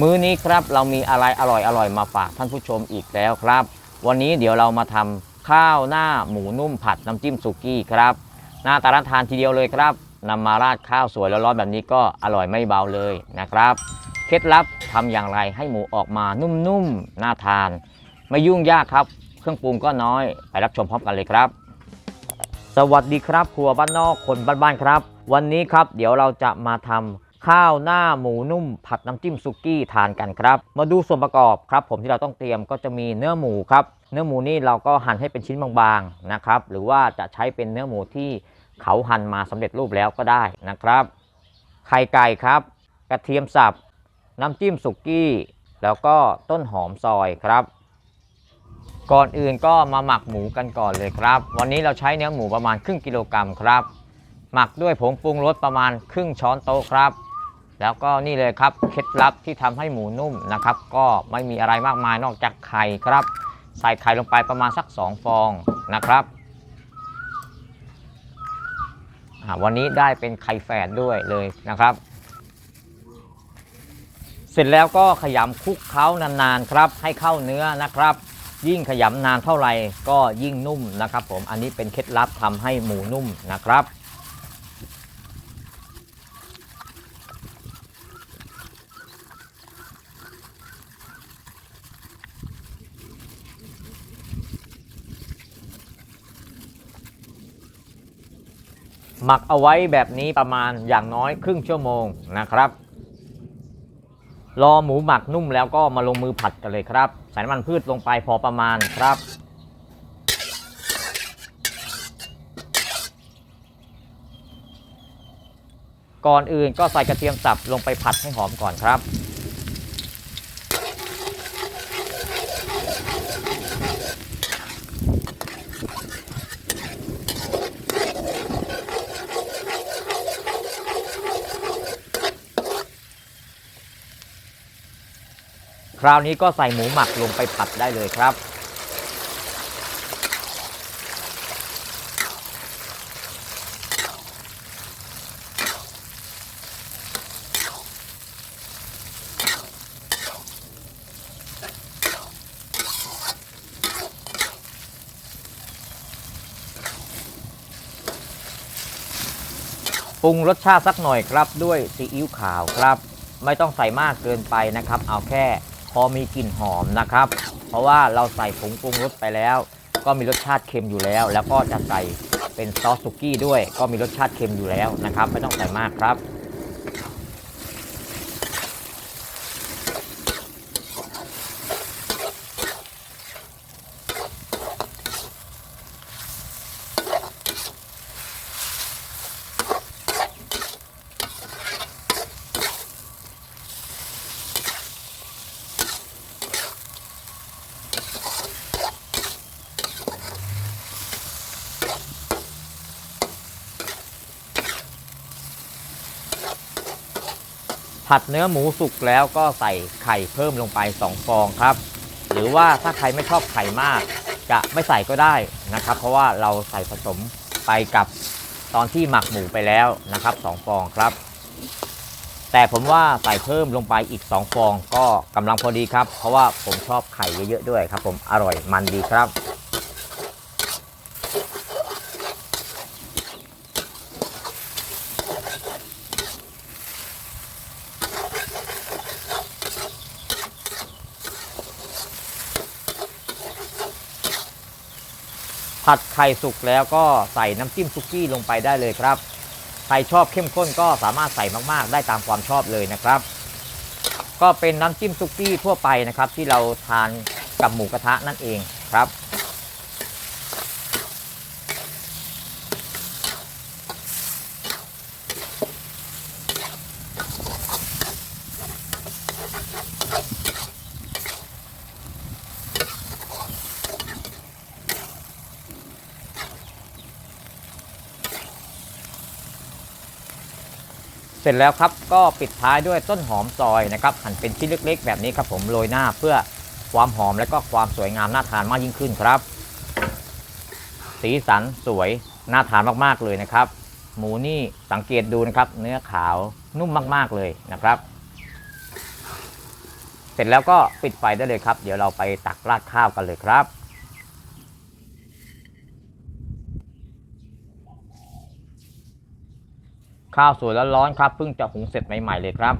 มื้อนี้ครับเรามีอะไรอร่อยอร่อยมาฝากท่านผู้ชมอีกแล้วครับ วันนี้เดี๋ยวเรามาทำข้าวหน้าหมูนุ่มผัดน้ำจิ้มสุกี้ครับหน้าตาน่าทานทีเดียวเลยครับนำมาราดข้าวสวยร้อนๆแบบนี้ก็อร่อยไม่เบาเลยนะครับ เคล็ดลับทำอย่างไรให้หมูออกมานุ่มๆน่าทาน ไม่ยุ่งยากครับ เครื่องปรุงก็น้อยไปรับชมพร้อมกันเลยครับ สวัสดีครับ ครัวบ้านนอกคนบ้านๆครับ วันนี้ครับเดี๋ยวเราจะมาทำ ข้าวหน้าหมูนุ่ม ผัดน้ำจิ้มซุกี้ทานกันครับ มาดูส่วนประกอบครับ ผมที่เราต้องเตรียมก็จะมีเนื้อหมูครับ เนื้อหมูนี่เราก็หั่นให้เป็นชิ้นบางๆนะครับ หรือว่าจะใช้เป็นเนื้อหมูที่เขาหั่นมาสำเร็จรูปแล้วก็ได้นะครับ ไข่ไก่ครับ กระเทียมสับ น้ำจิ้มสุกี้ แล้วก็ต้นหอมซอยครับ ก่อนอื่นก็มาหมักหมูกันก่อนเลยครับ วันนี้เราใช้เนื้อหมูประมาณครึ่งกิโลกรัมครับ หมักด้วยผงปรุงรสประมาณครึ่งช้อนโต๊ะครับ แล้วก็นี่เลยครับเคล็ดลับที่ทำให้หมูนุ่มนะครับ ก็ไม่มีอะไรมากมายนอกจากไข่ครับ ใส่ไข่ลงไปประมาณสัก 2 ฟองนะครับวันนี้ได้เป็นไข่แฝดด้วยเลยนะครับ เสร็จแล้วก็ขยำคลุกเคล้านานๆครับ ให้เข้าเนื้อนะครับ ยิ่งขยำนานเท่าไหร่ก็ยิ่งนุ่มนะครับ ผมอันนี้เป็นเคล็ดลับทำให้หมูนุ่มนะครับ หมักเอาไว้แบบนี้ประมาณอย่างน้อยครึ่งชั่วโมงนะครับ รอหมูหมักนุ่มแล้วก็มาลงมือผัดกันเลยครับใส่น้ำมันพืชลงไปพอประมาณครับ ก่อนอื่นก็ใส่กระเทียมสับลงไปผัดให้หอมก่อนครับ คราวนี้ก็ใส่หมูหมักลงไปผัดได้เลยครับ ปรุงรสชาติสักหน่อยครับด้วยซีอิ๊วขาวครับ ไม่ต้องใส่มากเกินไปนะครับ เอาแค่ อมีกลิ่นหอมนะครับ เพราะว่าเราใส่ผงปรุงรสไปแล้ว ก็มีรสชาติเค็มอยู่แล้ว แล้วก็จะใส่เป็นซอสสุกี้ด้วย ก็มีรสชาติเค็มอยู่แล้วนะครับ ไม่ต้องใส่มากครับ ผัดเนื้อหมูสุกแล้วก็ใส่ไข่เพิ่มลงไป 2 ฟองครับ หรือว่าถ้าใครไม่ชอบไข่มาก จะไม่ใส่ก็ได้นะครับ เพราะว่าเราใส่ผสมไปกับตอนที่หมักหมูไปแล้วนะครับ 2 ฟองครับ แต่ผมว่าใส่เพิ่มลงไปอีก 2 ฟองก็กำลังพอดีครับ เพราะว่าผมชอบไข่เยอะๆด้วยครับ ผมอร่อยมันดีครับ ผัดไข่สุกแล้วก็ใส่น้ำจิ้มซุกี้ลงไปได้เลยครับ ใครชอบเข้มข้นก็สามารถใส่มากๆ ได้ตามความชอบเลยนะครับ ก็เป็นน้ำจิ้มซุกี้ทั่วไปนะครับ ที่เราทานกับหมูกระทะนั่นเองครับ ร็จแล้วครับก็ปิดท้ายด้วยต้นหอมซอยนะครับหั่นเป็นชิ้นเล็กๆ แบบนี้ครับผมโรยหน้าเพื่อความหอมและก็ความสวยงามน่าทานมากยิ่งขึ้นครับ สีสันสวยน่าทานมากๆเลยนะครับ หมูนี่สังเกตดูนะครับเนื้อขาวนุ่มมากๆเลยนะครับ เสร็จแล้วก็ปิดไฟได้เลยครับ เดี๋ยวเราไปตักราดข้าวกันเลยครับ ข้าวสวยร้อนๆครับเพิ่งจะหุงเสร็จใหม่ๆเลยครับ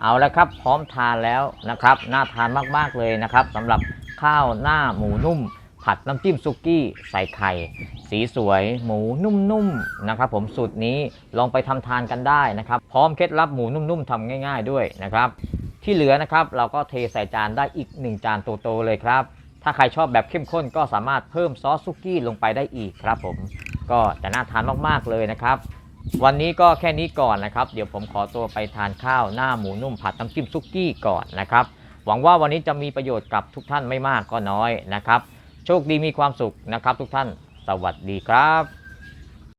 เอาละครับพร้อมทานแล้วนะครับ น่าทานมากๆเลยนะครับสำหรับข้าวหน้าหมูนุ่ม ผัดน้ำจิ้มซุกี้ใส่ไข่ สีสวยหมูนุ่มๆนะครับ ผมสูตรนี้ลองไปทำทานกันได้นะครับ พร้อมเคล็ดลับหมูนุ่มๆทำง่าย ๆด้วยนะครับ ที่เหลือนะครับเราก็เทใส่จานได้อีก 1 จานโตๆเลยครับ ถ้าใครชอบแบบเข้มข้นก็สามารถเพิ่มซอสซุกี้ลงไปได้อีกครับผมก็จะน่าทานมากๆเลยนะครับ วันนี้ก็แค่นี้ก่อนนะครับ เดี๋ยวผมขอตัวไปทานข้าวหน้าหมูนุ่มผัดน้ำจิ้มซุกี้ก่อนนะครับหวังว่าวันนี้จะมีประโยชน์กับทุกท่านไม่มากก็น้อยนะครับ โชคดีมีความสุขนะครับทุกท่าน สวัสดีครับ